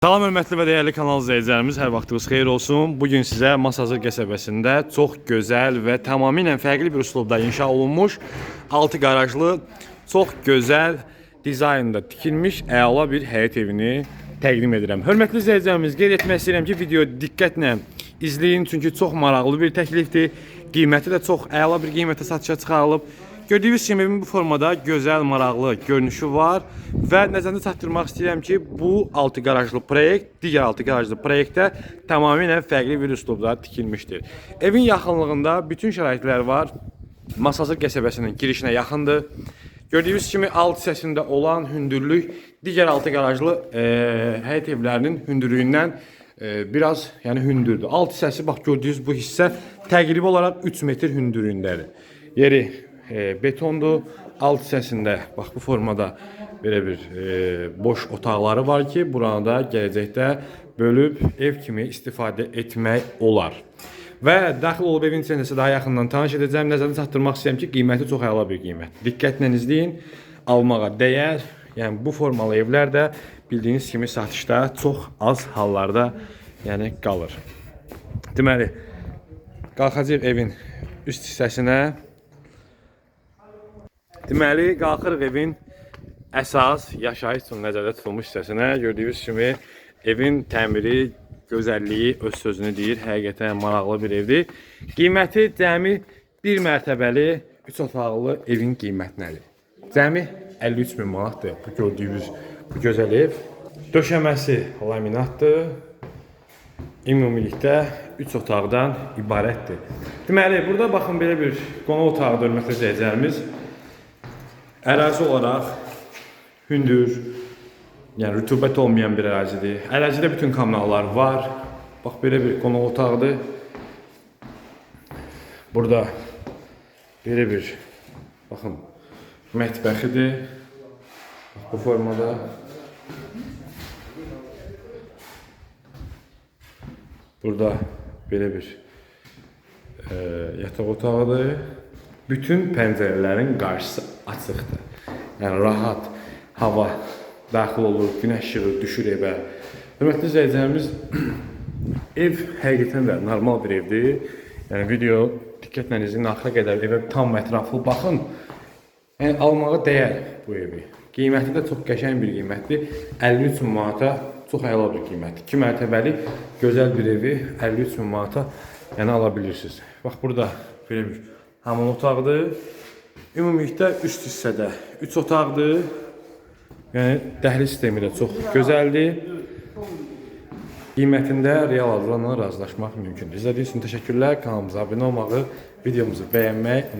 Salam hörmətli və dəyərli kanal izləyicilərimiz, hər vaxtınız xeyir olsun. Bu gün sizə Masazır qəsəbəsində çox gözəl və tamamilə fərqli bir üslubda inşa olunmuş 6 qarajlı, çox gözəl dizaynda tikilmiş əla bir həyət evini təqdim edirəm. Hörmətli izləyicilərimiz, qeyd etmək istəyirəm ki, video diqqətlə izləyin, çünki çox maraqlı bir təklifdir. Qiyməti də çox əla bir qiymətə satışa çıxarılıb. Gördüyünüz kimi bu formada gözəl, maraqlı görünüşü var və nəzərinizə çatdırmaq istəyirəm ki, bu 6 qarajlı proyekt digər 6 qarajlı proyektdə tamamilə fərqli bir üslubda tikilmişdir. Evin yaxınlığında bütün şəraitlər var. Masazır qəsəbəsinin girişinə yaxındır. Gördüyünüz kimi alt hissəsində olan hündürlük digər 6 qarajlı e, həyət evlərinin hündürlüyündən e, biraz yəni hündürdür. Alt hissəsi bax gördüyünüz bu hissə təqribi olaraq 3 metr hündürlüyündədir. Yeri e, betondur. Alt hissəsində bax bu formada belə bir e, boş otaqları var ki, buranı da gələcəkdə bölüb ev kimi istifadə etmək olar. Və daxil olub evin içində sizə daha yaxından tanış edəcəm. Nəzərinizə çatdırmaq istəyirəm ki, qiyməti çox əla bir qiymət. Diqqətlə izləyin, almağa dəyər. Yəni bu formalı evlər də bildiyiniz kimi satışda çox az hallarda yəni qalır. Deməli, qalxacağıq evin üst hissəsinə. Deməli, qalxırıq evin əsas yaşayış üçün nəzərdə tutulmuş hissəsinə. Gördüyünüz kimi evin təmiri, gözəlliyi öz sözünü deyir. Həqiqətən maraqlı bir evdir. Qiyməti cəmi bir mərtəbəli 3 otaqlı evin qiymətləri. Cəmi 53 min manatdır bu gördüyünüz bu gözəl ev. Döşəməsi laminatdır. Ümumilikdə 3 otaqdan ibarətdir. Deməli, burada baxın belə bir qonaq otağı hörmətli izləyicilərimiz. Ərazi olaraq hündür, yəni rütubət olmayan bir ərazidir. Ərazidə bütün kanallar var. Bax belə bir qonaq otağıdır. Burada belə bir baxın mətbəxidir. Bu formada. Burada belə bir e, yataq otağıdır. Bütün pəncərələrin qarşısı açıqdır. Yəni rahat hava daxil olur, günəş işığı düşür evə. Hörmətli izləyicilərimiz, ev həqiqətən də normal bir evdir. Yəni video diqqətlə izləyin, axıra qədər evə tam ətraflı baxın. Yəni almağa dəyər bu evi. Qiyməti də çox qəşəng bir qiymətdir. 53 min manata çox əla bir qiymətdir. 2 mərtəbəli gözəl bir evi 53 min manata yəni ala bilirsiniz. Bax burada belə bir hamam otağıdır. Ümumilikdə üst hissədə 3 otaqdır. Yəni dəhliz sistemi də çox gözəldir. Qiymətində real alıcılarla razılaşmaq mümkündür. İzlədiyiniz üçün təşəkkürlər. Kanalımıza abunə olmağı, videomuzu bəyənmək unutmayın.